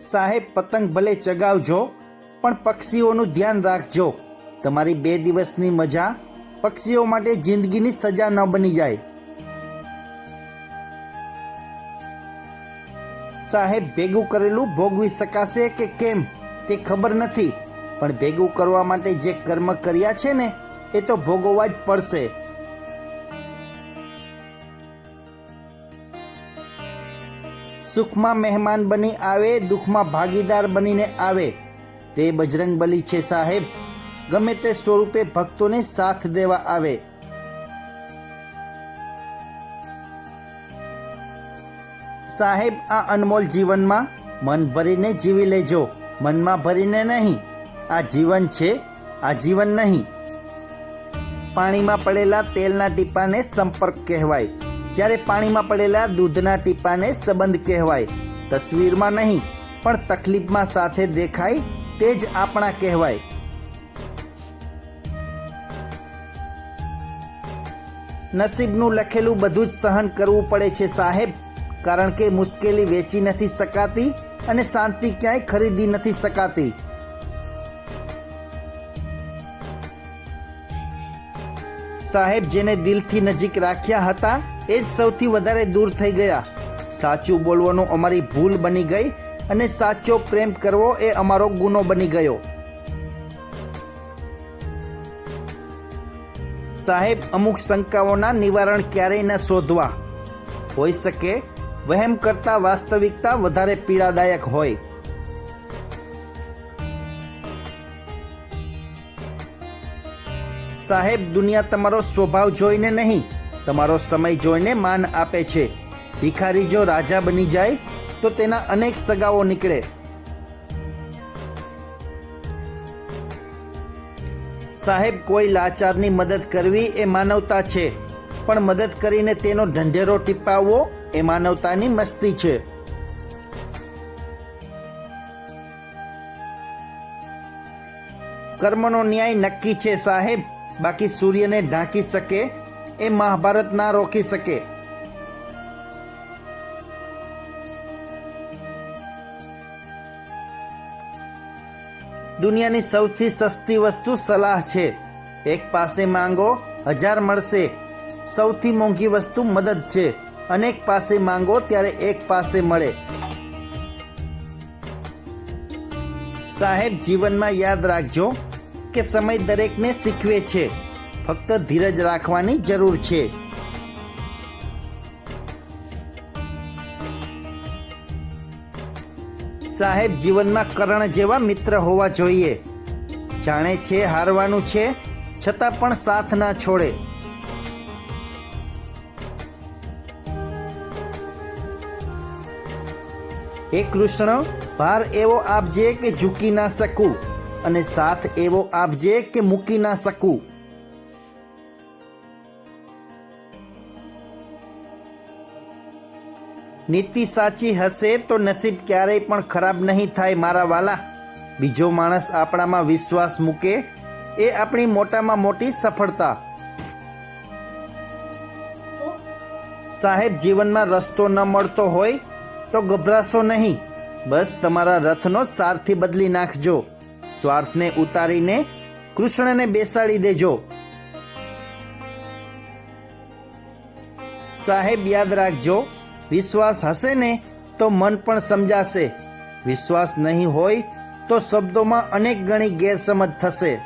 સાહેબ, પતંગ ભલે ચગાવજો, પણ પક્ષીઓનું ધ્યાન રાખજો. તમારી બે દિવસની મજા પક્ષીઓ માટે જિંદગીની સજા ન બની જાય. સાહેબ, ભેગું કરેલું ભોગવી શકાશે કે કેમ તે ખબર નથી, પણ ભેગું કરવા માટે જે કર્મ કર્યા છે ને, એ તો ભોગવવા જ પડશે. સુખમાં મહેમાન બની આવે, દુઃખમાં ભાગીદાર બનીને આવે. તે બજરંગ બલી છે સાહેબ. ગમે તે સ્વરૂપે ભક્તોને સાથ દેવા આવે. સાહેબ, આ અનમોલ જીવનમાં મન ભરીને જીવી લેજો. મનમાં ભરીને નહીં. આ જીવન છે, આ જીવન નહીં. પાણીમાં પડેલા તેલના ટીપાને સંપર્ક કહેવાય. જ્યારે પાણીમાં પડેલા દૂધના ટીપાને સંબંધ કહેવાય. તસવીરમાં નહીં, પણ તકલીફમાં સાથે દેખાય તે જ આપણા કહેવાય. નસીબનું લખેલું બધું જ સહન કરવું પડે છે સાહેબ, કારણ કે મુશ્કેલી વેચી નથી શકાતી અને શાંતિ ક્યાંય ખરીદી નથી શકાતી. સાહેબ, જેને દિલથી નજીક રાખ્યા હતા એ જ સૌથી વધારે દૂર થઈ ગયા. સાચું બોલવાનું અમારી ભૂલ બની ગઈ અને સાચો પ્રેમ કરવો એ અમારો ગુનો બની ગયો. સાહેબ, અમુક શંકાઓના નિવારણ ક્યારેય ન શોધવા. હોઈ શકે, વહેમ કરતા વાસ્તવિકતા વધારે પીડાદાયક હોય. સાહેબ, દુનિયા તમારો સ્વભાવ જોઈને નહીં. તમારો સમય જોઈને માન આપે છે. ભિખારી જો રાજા બની જાય, તો તેના અનેક સગાઓ નીકળે. સાહેબ, કોઈ લાચારની મદદ કરવી એ માનવતા છે, પણ મદદ કરીને તેનો ઢંઢેરો ટીપાવવો એ માનવતાની મસ્તી છે. કર્મનો ન્યાય નક્કી છે સાહેબ, બાકી સૂર્યને ઢાંકી શકે એ મહાભારત ના રોકી શકે. દુનિયાની સૌથી સસ્તી વસ્તુ સલાહ છે. એક પાસે માંગો, હજાર મળશે. સૌથી મોંઘી વસ્તુ મદદ છે. અનેક પાસે માંગો, ત્યારે એક પાસે મળે. સાહેબ, જીવનમાં યાદ રાખજો કે સમય દરેકને શીખવે છે. ફક્ત ધીરજ રાખવાની જરૂર છે. સાહેબ, જીવનમાં કરણ જેવા મિત્ર હોવા જોઈએ. જાણે છે હારવાનું છે, છતાં પણ સાથ ના છોડે. હે કૃષ્ણ, ભાર એવો આપજે કે ઝૂકી ના શકું, અને સાથ એવો આપજે કે મૂકી ના શકું. નીતિ સાચી હશે તો નસીબ ક્યારેય પણ ખરાબ નહીં થાય મારા વાલા. બીજો માણસ આપણામાં વિશ્વાસ મૂકે એ આપણી મોટામાં મોટી સફળતા. સાહેબ, જીવનમાં રસ્તો ન મળતો હોય તો ગભરાશો નહીં. બસ તમારા રથનો સારથી બદલી નાખજો. સ્વાર્થને ઉતારીને કૃષ્ણને બેસાડી દેજો. સાહેબ, યાદ રાખજો વિશ્વાસ હશે ને, તો મન પણ સમજાશે. વિશ્વાસ નહીં હોય, તો શબ્દોમાં અનેક ગણી ગેરસમજ થશે.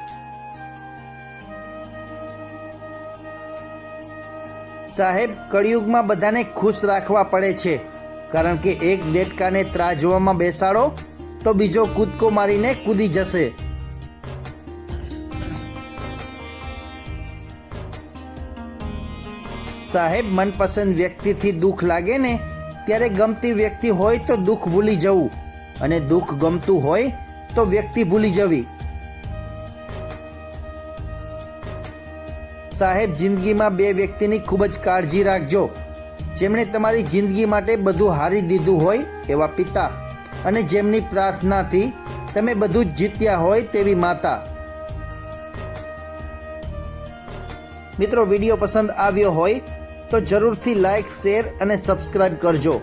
સાહેબ, કળિયુગમાં બધાને ખુશ રાખવા પડે છે. કારણ કે એક દેડકાને ત્રાજવામાં બેસાડો, તો બીજો કૂદકો મારીને કૂદી જશે. સાહેબ, મનપસંદ વ્યક્તિથી દુઃખ લાગે ને, ત્યારે ગમતી વ્યક્તિ હોય તો દુઃખ ભૂલી જવું. અને દુઃખ ગમતું હોય તો વ્યક્તિ ભૂલી જવી. સાહેબ, જિંદગીમાં બે વ્યક્તિની ખૂબ જ કાળજી રાખજો. જેમણે તમારી જિંદગી માટે બધું હારી દીધું હોય એવા પિતા. અને જેમની પ્રાર્થનાથી તમે બધું જ જીત્યા હોય તેવી માતા. મિત્રો, વીડિયો પસંદ આવ્યો હોય તો જરૂરથી લાઈક શેર અને સબસ્ક્રાઈબ કરજો.